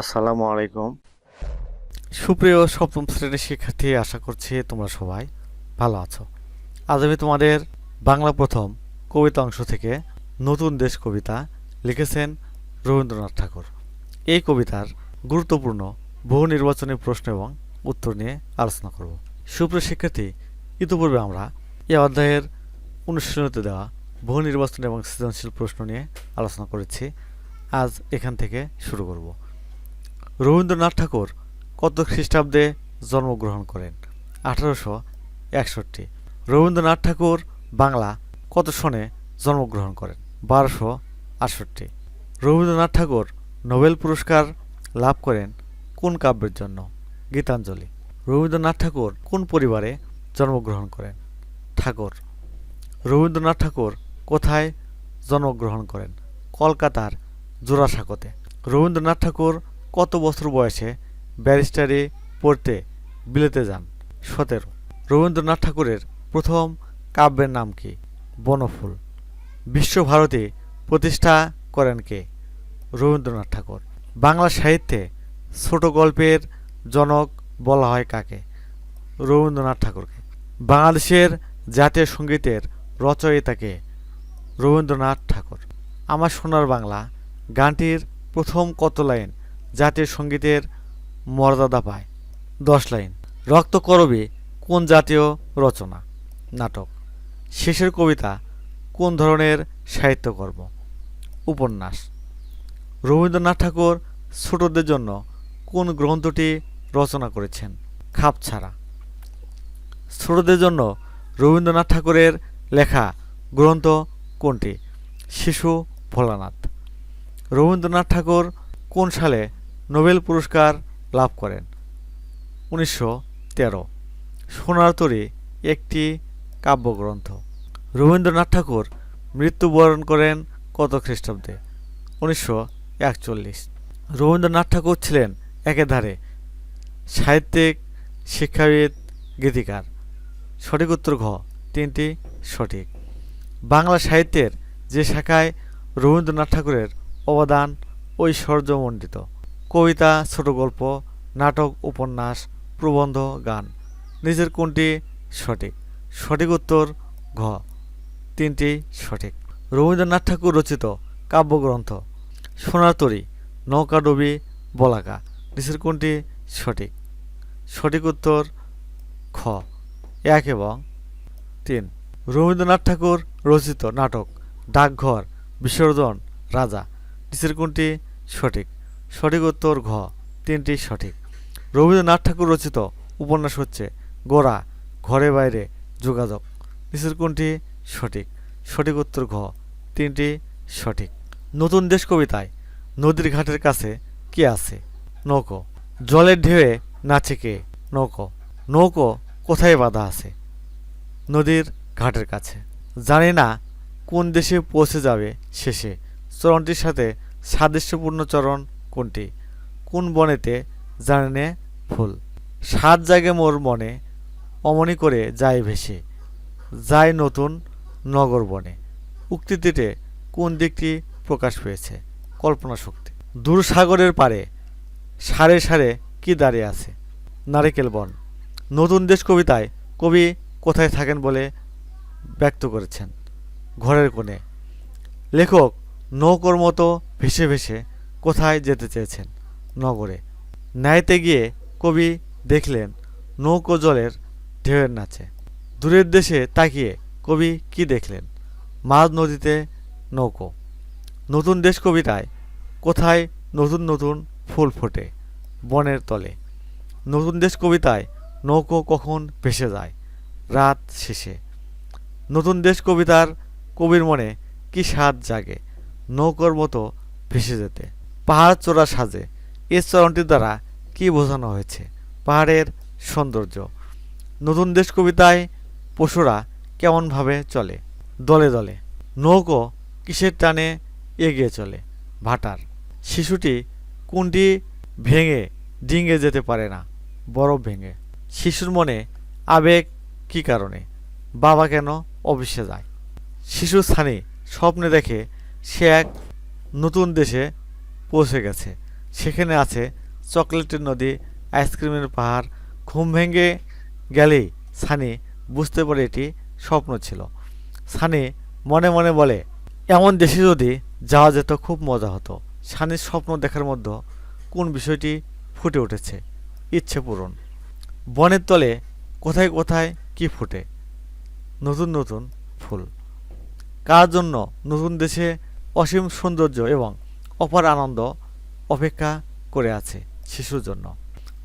আসসালামু আলাইকুম। সুপ্রিয় সপ্তম শ্রেণির শিক্ষার্থী, আশা করছি তোমরা সবাই ভালো আছো। আজ আমি তোমাদের বাংলা প্রথম কবিতা অংশ থেকে নতুন দেশ কবিতা লিখেছেন রবীন্দ্রনাথ ঠাকুর। এই কবিতার গুরুত্বপূর্ণ বহু নির্বাচনী প্রশ্ন এবং উত্তর নিয়ে আলোচনা করব। সুপ্রিয় শিক্ষার্থী, ইতিপূর্বে আমরা এই অধ্যায়ের অনুশীলনীতে দেওয়া বহু নির্বাচন এবং সৃজনশীল প্রশ্ন নিয়ে আলোচনা করেছি। আজ এখান থেকে শুরু করব। রবীন্দ্রনাথ ঠাকুর কত খ্রিস্টাব্দে জন্মগ্রহণ করেন? আঠারোশো একষট্টি। রবীন্দ্রনাথ ঠাকুর বাংলা কত সনে জন্মগ্রহণ করেন? বারোশো আটষট্টি। রবীন্দ্রনাথ ঠাকুর নোবেল পুরস্কার লাভ করেন কোন কাব্যের জন্য? গীতাঞ্জলি। রবীন্দ্রনাথ ঠাকুর কোন পরিবারে জন্মগ্রহণ করেন? ঠাকুর। রবীন্দ্রনাথ ঠাকুর কোথায় জন্মগ্রহণ করেন? কলকাতার জোড়াসাঁকোতে। রবীন্দ্রনাথ ঠাকুর কত বছর বয়সে ব্যারিস্টারি পড়তে বিলেতে যান? সতেরো। রবীন্দ্রনাথ ঠাকুরের প্রথম কাব্যের নাম কি? বনফুল। বিশ্বভারতী প্রতিষ্ঠা করেন কে? রবীন্দ্রনাথ ঠাকুর। বাংলা সাহিত্যে ছোট গল্পের জনক বলা হয় কাকে? রবীন্দ্রনাথ ঠাকুরকে। বাংলাদেশের জাতীয় সঙ্গীতের রচয়িতাকে রবীন্দ্রনাথ ঠাকুর। আমার সোনার বাংলা গানটির প্রথম কত লাইন? জাতীয় সঙ্গীতের মর্যাদা পায়। দশ লাইন রক্তকরবী কোন জাতীয় রচনা? নাটক, শেষের কবিতা কোন ধরনের সাহিত্যকর্ম? উপন্যাস, রবীন্দ্রনাথ ঠাকুর ছোটদের জন্য কোন গ্রন্থটি রচনা করেছেন? খাপছাড়া ছোটদের জন্য রবীন্দ্রনাথ ঠাকুরের লেখা গ্রন্থ কোনটি? শিশু ভোলানাথ, রবীন্দ্রনাথ ঠাকুর কোন সালে নোবেল পুরস্কার লাভ করেন। উনিশশো তেরো। সোনার তরী একটি কাব্যগ্রন্থ। রবীন্দ্রনাথ ঠাকুর মৃত্যুবরণ করেন কত খ্রিস্টাব্দে? উনিশশো একচল্লিশ। রবীন্দ্রনাথ ঠাকুর ছিলেন একেধারে সাহিত্যিক, শিক্ষাবিদ, গীতিকার। সঠিক উত্তর ঘ। তিনটি সঠিক। বাংলা সাহিত্যের যে শাখায় রবীন্দ্রনাথ ঠাকুরের অবদান ঐশ্বর্যমণ্ডিত। কবিতা, ছোট গল্প, নাটক, উপন্যাস, প্রবন্ধ, গান। নিজের কোনটি সঠিক? সঠিক উত্তর ঘ। তিনটি সঠিক। রবীন্দ্রনাথ ঠাকুর রচিত কাব্যগ্রন্থ সোনার তরী নৌকাডুবি বলাকা। নিচের কোনটি সঠিক? সঠিক উত্তর খ। এক এবং তিন। রবীন্দ্রনাথ ঠাকুর রচিত নাটক, ডাকঘর, বিসর্জন, রাজা। নিচের কোনটি সঠিক? সঠিক উত্তর ঘ। তিনটি সঠিক। রবীন্দ্রনাথ ঠাকুর রচিত উপন্যাস হচ্ছে গোড়া, ঘরে বাইরে, যোগাযোগ। নিচের কোনটি? সঠিক। সঠিক উত্তর ঘ। তিনটি সঠিক। নতুন দেশ কবিতায়, নদীর ঘাটের কাছে কে আছে? নৌকো। জলের ঢেউয়ে নাচে কে? নৌকো। নৌকো কোথায় বাঁধা আছে? নদীর ঘাটের কাছে। জানি না কোন দেশে পৌঁছে যাবে শেষে। চরণটির সাথে সাদৃশ্যপূর্ণ চরণ কোনটি? কোন বনেতে জানে ফুল? সাত জাগে মোর মনে, অমনি করে যায় ভেসে। যায় নতুন নগর বনে। উক্তিটিতে কোন দিকটি প্রকাশ পেয়েছে? কল্পনা শক্তি। দূর সাগরের পারে সারে সারে কি দাঁড়িয়ে আছে? নারিকেল বন। নতুন দেশ কবিতায় কবি কোথায় থাকেন বলে ব্যক্ত করেছেন? ঘরের কোণে। লেখক নৌকোর মতো ভেসে ভেসে কোথায় যেতে চেয়েছেন? নগরে। ন্যায়তে গিয়ে কবি দেখলেন, নৌকো জলের ঢেউয়ের নাচে। দূরের দেশে তাকিয়ে কবি কি দেখলেন? মাঝ নদীতে নৌকো। নতুন দেশ কবিতায়, কোথায় নতুন নতুন ফুল ফোটে বনের তলে। নতুন দেশ কবিতায়, নৌকো কখন ভেসে যায় রাত শেষে। নতুন দেশ কবিতার কবির মনে কি স্বাদ জাগে নৌকোর মতো ভেসে যেতে। পাহাড় চোরা সাজে। এ চরণটির দ্বারা কি বোঝানো হয়েছে? পাহাড়ের সৌন্দর্য। নতুন দেশ কবিতায় পশুরা কেমনভাবে চলে? দলে দলে। নৌকো কিসের টানে এগিয়ে চলে? ভাটার। শিশুটি কোনটি ভেঙে, ডিঙে যেতে পারে না? বরফ ভেঙে। শিশুর মনে আবেগ কী কারণে? বাবা কেন অফিসে যায়? শিশু স্থানে স্বপ্নে দেখে সে এক নতুন দেশে পৌঁছে গেছে। সেখানে আছে চকলেটের নদী, আইসক্রিমের পাহাড়, ঘুম ভেঙে গেলেই সানি বুঝতে পারে এটি স্বপ্ন ছিল। সানি মনে মনে বলে, এমন দেশে যদি যাওয়া যেত খুব মজা হতো। সানির স্বপ্ন দেখার মধ্যে কোন বিষয়টি ফুটে উঠেছে? ইচ্ছে পূরণ। বনের তলে কোথায় কোথায় কি ফুটে? নতুন নতুন ফুল। কার জন্য নতুন দেশে অসীম সৌন্দর্য এবং অপার আনন্দ অপেক্ষা করে আছে শিশুর জন্য।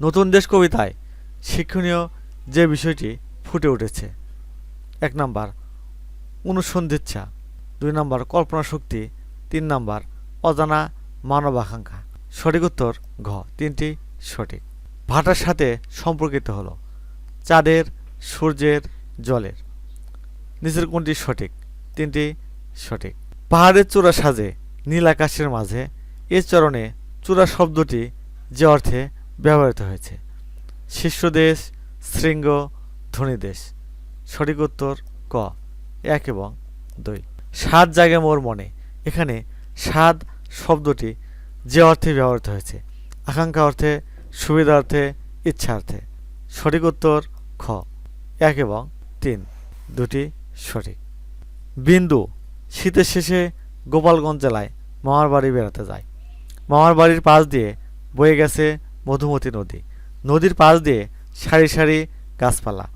নতুন দেশ কবিতায় শিক্ষণীয় যে বিষয়টি ফুটে উঠেছে। এক নাম্বার, অনুসন্ধিচ্ছা। দুই নাম্বার, কল্পনা শক্তি। তিন নাম্বার, অজানা মানব আকাঙ্ক্ষা। সঠিক উত্তর ঘ, তিনটি সঠিক। ভাটার সাথে সম্পর্কিত হলো, চাঁদের, সূর্যের, জলের। নিচের কোনটি সঠিক? তিনটি সঠিক। পাহাড়ের চূড়া সাজে নীল আকাশের মাঝে এ চরণে চূড়া শব্দটি যে অর্থে ব্যবহৃত হয়েছে। শীর্ষদেশ শৃঙ্গ ধনীদেশ সঠিক উত্তর ক, এক এবং দুই। সাত জাগে মোর মনে, এখানে সাত শব্দটি যে অর্থে ব্যবহৃত হয়েছে। আকাঙ্ক্ষা অর্থে, সুবিধা অর্থে, ইচ্ছা অর্থে। সঠিক উত্তর খ, এক এবং তিন। দুটি সঠিক। বিন্দু, শীতের শেষে গোপালগঞ্জ জেলায় মামার বাড়ি বেড়াতে যায়। মামার বাড়ির পাশ দিয়ে বয়ে গেছে মধুমতি নদী। নদীর পাশ দিয়ে সারি সারি গাছপালা।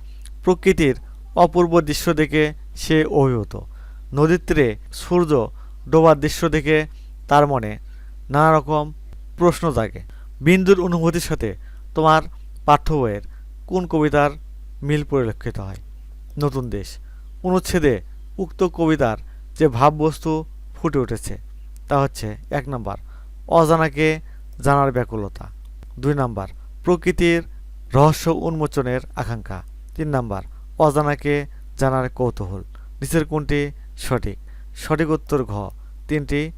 প্রকৃতির অপূর্ব দৃশ্য দেখে সে অভিভূত। নদীর তীরে সূর্য ডোবার দৃশ্য দেখে তার মনে নানা রকম প্রশ্ন জাগে। বিন্দুর অনুভূতির সাথে তোমার পাঠ্য বইয়ের কোন কবিতার মিল পরিলক্ষিত হয়? নতুন দেশ। অনুচ্ছেদে উক্ত কবিতার যে ভাববস্তু ফুটে উঠেছে। তা হচ্ছে এক নম্বর, অজানাকে জানার ব্যাকুলতা। দুই নাম্বার, প্রকৃতির রহস্য উন্মোচনের আকাঙ্ক্ষা। তিন নাম্বার, অজানাকে জানার কৌতূহল। নিচের কোনটি সঠিক? সঠিক উত্তর ঘ। তিনটি,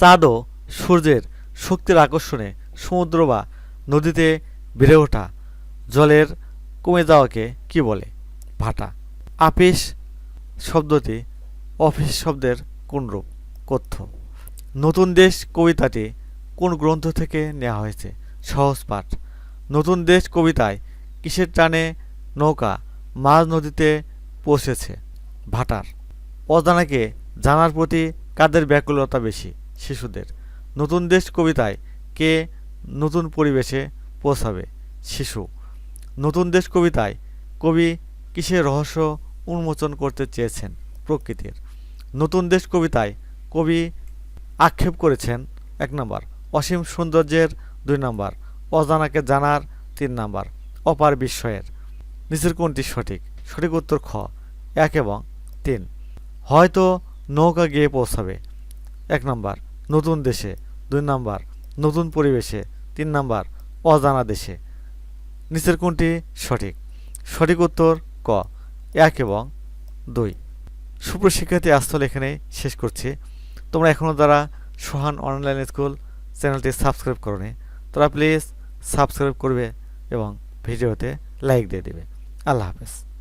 চাঁদ ও সূর্যের শক্তির আকর্ষণে সমুদ্র বা নদীতে বেড়ে ওঠা জলের কমে যাওয়াকে কি বলে? ভাটা। আপিস শব্দটি অফিস শব্দের কোন রূপ কথ্য। নতুন দেশ কবিতাটি কোন গ্রন্থ থেকে নেওয়া হয়েছে? সহজ পাঠ। নতুন দেশ কবিতায় কিসের টানে নৌকা মাঝ নদীতে পৌঁছেছে? ভাটার। অজানাকে জানার প্রতি কাদের ব্যাকুলতা বেশি? শিশুদের। নতুন দেশ কবিতায় কে নতুন পরিবেশে পৌঁছাবে? শিশু। নতুন দেশ কবিতায় কবি কিসের রহস্য উন্মোচন করতে চেয়েছেন? প্রকৃতির। নতুন দেশ কবিতায় কবি আক্ষেপ করেছেন এক নম্বর, অসীম সৌন্দর্যের দুই নম্বর, অজানাকে জানার তিন নম্বর, অপার বিস্ময়ের। নিচের কোনটি সঠিক? সঠিক উত্তর খ, এক এবং তিন। হয়তো নৌকা গিয়ে পৌঁছাবে। এক নম্বর, নতুন দেশে। দুই নম্বর, নতুন পরিবেশে। তিন নম্বর, অজানা দেশে। নিচের কোনটি সঠিক? সঠিক উত্তর ক, এক এবং দুই। সুপ্রশিক্ষার্থী আস্থল এখানে শেষ করছি। তোমরা এখনও দ্বারা সোহান অনলাইন স্কুল চ্যানেলটি সাবস্ক্রাইব করনি, তোরা প্লিজ সাবস্ক্রাইব করবে এবং ভিডিওতে লাইক দিয়ে দেবে। আল্লাহ হাফেজ।